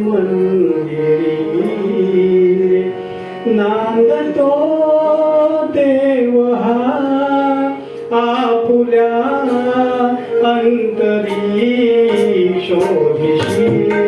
मंदिरी नांदतो देव आपुल्या अंतरी शोधिशी.